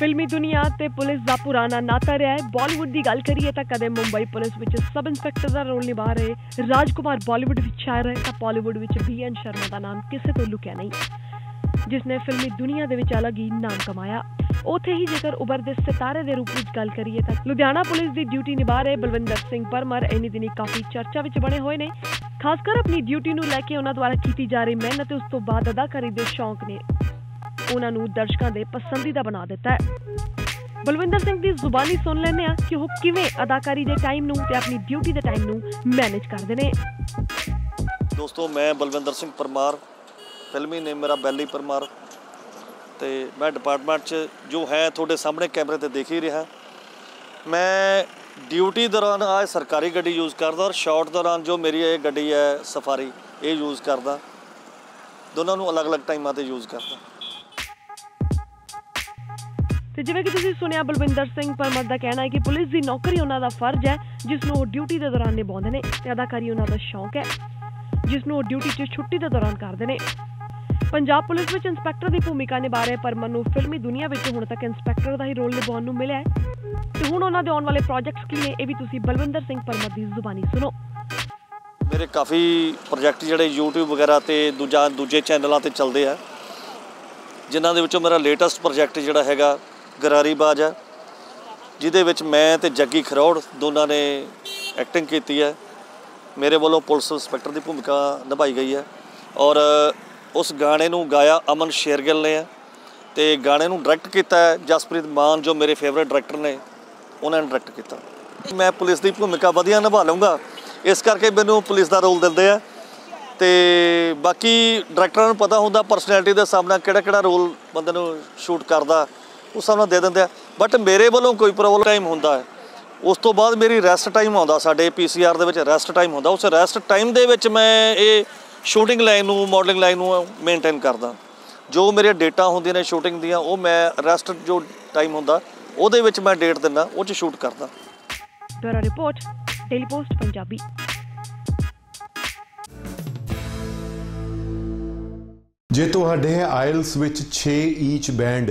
ਫਿਲਮੀ ਦੁਨੀਆ ਤੇ ਪੁਲਿਸ ਦਾ ਪੁਰਾਣਾ ਨਾਤਾ ਰਿਹਾ ਹੈ। ਬਾਲੀਵੁੱਡ ਦੀ ਗੱਲ ਕਰੀਏ ਤਾਂ ਕਦੇ ਮੁੰਬਈ ਪੁਲਿਸ ਵਿੱਚ ਸਬ ਇੰਸਪੈਕਟਰ ਦਾ ਰੋਲ ਨਿਭਾ ਰਹੇ ਰਾਜਕੁਮਾਰ ਬਾਲੀਵੁੱਡ ਵਿੱਚ ਛਾਏ ਰਹੇ ਤਾਂ ਬਾਲੀਵੁੱਡ ਵਿੱਚ ਬੀ ਸ਼ਰਮਾ ਦਾ ਨਾਮ ਕਿਸੇ ਤੋਂ ਲੁਕਿਆ ਨਹੀਂ। ਜਿਸ ਨੇ ਫਿਲਮੀ ਦੁਨੀਆ ਦੇ ਵਿੱਚ ਅਲੱਗ ਹੀ ਨਾਮ ਕਮਾਇਆ। ਉਥੇ ਹੀ ਜੇਕਰ ਉਭਰਦੇ ਸਿਤਾਰੇ ਦੇ ਰੂਪ ਵਿੱਚ ਗੱਲ ਕਰੀਏ ਤਾਂ ਲੁਧਿਆਣਾ ਪੁਲਿਸ ਦੀ ਡਿਊਟੀ ਨਿਭਾ ਰਹੇ ਬਲਵਿੰਦਰ ਸਿੰਘ ਪਰਮਰ ਇਨੀ ਦਿਨੀ ਕਾਫੀ ਚਰਚਾ ਵਿੱਚ ਬਣੇ ਹੋਏ ਨੇ। ਖਾਸ ਕਰ ਆਪਣੀ ਡਿਊਟੀ ਨੂੰ ਲੈ ਕੇ ਉਹਨਾਂ ਦੁਆਰਾ ਕੀਤੀ ਜਾ ਰਹੀ ਮਿਹਨਤ, ਉਸ ਤੋਂ ਬਾਅਦ ਅਦਾਕਾਰੀ ਦੇ ਸ਼ੌਂਕ ਨੇ। ਉਹਨਾਂ ਨੂੰ ਦਰਸ਼ਕਾਂ ਦੇ ਪਸੰਦੀਦਾ ਬਣਾ ਦਿੱਤਾ ਹੈ। ਬਲਵਿੰਦਰ ਸਿੰਘ ਦੀ ਜ਼ੁਬਾਨੀ ਸੁਣ ਲੈਂਦੇ ਆ ਕਿ ਉਹ ਕਿਵੇਂ ਅਦਾਕਾਰੀ ਦੇ ਟਾਈਮ ਨੂੰ ਤੇ ਆਪਣੀ ਡਿਊਟੀ ਦੇ ਟਾਈਮ ਨੂੰ ਮੈਨੇਜ ਕਰਦੇ ਨੇ। ਦੋਸਤੋ, ਮੈਂ ਬਲਵਿੰਦਰ ਸਿੰਘ ਪਰਮਾਰ, ਫਿਲਮੀ ਨੇ ਮੇਰਾ ਬੈਲੀ ਪਰਮਾਰ ਤੇ ਮੈਂ ਡਿਪਾਰਟਮੈਂਟ 'ਚ ਜੋ ਹੈ ਤੁਹਾਡੇ ਸਾਹਮਣੇ ਕੈਮਰੇ ਤੇ ਦੇਖ ਹੀ ਰਿਹਾ। ਮੈਂ ਡਿਊਟੀ ਦੌਰਾਨ ਆ ਸਰਕਾਰੀ ਗੱਡੀ ਯੂਜ਼ ਕਰਦਾ ਔਰ ਸ਼ਾਰਟ ਦੌਰਾਨ ਜੋ ਮੇਰੀ ਇਹ ਗੱਡੀ ਹੈ ਸਫਾਰੀ ਇਹ ਯੂਜ਼ ਕਰਦਾ। ਦੋਨਾਂ ਨੂੰ ਅਲੱਗ-ਅਲੱਗ ਟਾਈਮਾਂ ਤੇ ਯੂਜ਼ ਕਰਦਾ। ਤੇ ਜਿਵੇਂ ਕਿ ਤੁਸੀਂ ਸੁਣਿਆ, ਬਲਵਿੰਦਰ ਸਿੰਘ ਪਰਮਤ ਦਾ ਕਹਿਣਾ ਹੈ ਕਿ ਪੁਲਿਸ ਦੀ ਨੌਕਰੀ ਉਹਨਾਂ ਦਾ ਫਰਜ਼ ਹੈ ਜਿਸ ਨੂੰ ਉਹ ਡਿਊਟੀ ਦੇ ਦੌਰਾਨ ਨਿਭਾਉਂਦੇ ਨੇ ਤੇ ਅਦਾਕਾਰੀ ਉਹਨਾਂ ਦਾ ਸ਼ੌਂਕ ਹੈ ਜਿਸ ਨੂੰ ਉਹ ਡਿਊਟੀ 'ਚ ਛੁੱਟੀ ਦੇ ਦੌਰਾਨ ਕਰਦੇ ਨੇ। ਪੰਜਾਬ ਪੁਲਿਸ ਵਿੱਚ ਇੰਸਪੈਕਟਰ ਦੀ ਭੂਮਿਕਾ ਨਿਭਾ ਰਹੇ ਪਰਮਨ ਨੂੰ ਫਿਲਮੀ ਦੁਨੀਆ ਵਿੱਚ ਹੁਣ ਤੱਕ ਇੰਸਪੈਕਟਰ ਦਾ ਹੀ ਰੋਲ ਨਿਭਾਉਣ ਨੂੰ ਮਿਲਿਆ ਹੈ। ਤੇ ਹੁਣ ਉਹਨਾਂ ਦੇ ਆਉਣ ਵਾਲੇ ਪ੍ਰੋਜੈਕਟਸ ਕੀ ਨੇ, ਇਹ ਵੀ ਤੁਸੀਂ ਬਲਵਿੰਦਰ ਸਿੰਘ ਪਰਮਤ ਦੀ ਜ਼ੁਬਾਨੀ ਸੁਣੋ। ਮੇਰੇ ਕਾਫੀ ਪ੍ਰੋਜੈਕਟ ਜਿਹੜੇ YouTube ਵਗੈਰਾ ਤੇ ਦੂਜਾ, ਦੂਜੇ ਚੈਨਲਾਂ ਤੇ ਚੱਲਦੇ ਆ। ਜਿਨ੍ਹਾਂ ਦੇ ਵਿੱਚੋਂ ਮੇਰਾ ਲੇਟੈਸਟ ਪ੍ਰੋਜੈਕਟ ਜਿਹੜਾ ਹੈਗਾ ਗਰਾਰੀਬਾਜ਼ ਹੈ, ਜਿਹਦੇ ਵਿੱਚ ਮੈਂ ਤੇ ਜੱਗੀ ਖਰੋੜ ਦੋਨਾਂ ਨੇ ਐਕਟਿੰਗ ਕੀਤੀ ਹੈ। ਮੇਰੇ ਵੱਲੋਂ ਪੁਲਿਸ ਇੰਸਪੈਕਟਰ ਦੀ ਭੂਮਿਕਾ ਨਿਭਾਈ ਗਈ ਹੈ ਔਰ ਉਸ ਗਾਣੇ ਨੂੰ ਗਾਇਆ ਅਮਨ ਸ਼ੇਰਗਿੱਲ ਨੇ ਹੈ ਤੇ ਗਾਣੇ ਨੂੰ ਡਾਇਰੈਕਟ ਕੀਤਾ ਜਸਪ੍ਰੀਤ ਮਾਨ, ਜੋ ਮੇਰੇ ਫੇਵਰਿਟ ਡਾਇਰੈਕਟਰ ਨੇ, ਉਹਨਾਂ ਨੇ ਡਾਇਰੈਕਟ ਕੀਤਾ। ਮੈਂ ਪੁਲਿਸ ਦੀ ਭੂਮਿਕਾ ਵਧੀਆ ਨਿਭਾ ਲਵਾਂਗਾ ਇਸ ਕਰਕੇ ਮੈਨੂੰ ਪੁਲਿਸ ਦਾ ਰੋਲ ਦਿੰਦੇ ਆ। ਤੇ ਬਾਕੀ ਡਾਇਰੈਕਟਰਾਂ ਨੂੰ ਪਤਾ ਹੁੰਦਾ ਪਰਸਨੈਲਿਟੀ ਦੇ ਹਿਸਾਬ ਨਾਲ ਕਿਹੜਾ ਕਿਹੜਾ ਰੋਲ ਬੰਦੇ ਨੂੰ ਸ਼ੂਟ ਕਰਦਾ। ਉਸ ਹਿਸਾਬ ਨਾਲ ਦੇ ਦਿੰਦੇ ਆ। ਬਟ ਮੇਰੇ ਵੱਲੋਂ ਕੋਈ ਪ੍ਰੋਬਲਮ ਟਾਈਮ ਹੁੰਦਾ ਹੈ। ਉਸ ਤੋਂ ਬਾਅਦ ਮੇਰੀ ਰੈਸਟ ਟਾਈਮ ਆਉਂਦਾ ਸਾਡੇ ਪੀਸੀਆਰ ਦੇ ਵਿੱਚ ਰੈਸਟ ਟਾਈਮ ਹੁੰਦਾ। ਉਸ ਰੈਸਟ ਟਾਈਮ ਦੇ ਵਿੱਚ ਮੈਂ ਇਹ ਸ਼ੂਟਿੰਗ ਲਾਈਨ ਨੂੰ ਮਾਡਲਿੰਗ ਲਾਈਨ ਨੂੰ ਮੇਨਟੇਨ ਕਰਦਾ। ਜੋ ਮੇਰੇ ਡੇਟਾ ਹੁੰਦੀਆਂ ਨੇ ਸ਼ੂਟਿੰਗ ਦੀਆਂ ਉਹ ਮੈਂ ਰੈਸਟ ਜੋ ਟਾਈਮ ਹੁੰਦਾ ਉਹਦੇ ਵਿੱਚ ਮੈਂ ਡੇਟ ਦਿੰਦਾ ਉਹ 'ਚ ਸ਼ੂਟ ਕਰਦਾ। Bureau report daily post Punjabi. ਜੇ ਤੁਹਾਡੇ ਆਇਲਸ ਵਿੱਚ 6 ਈਚ ਬੈਂਡ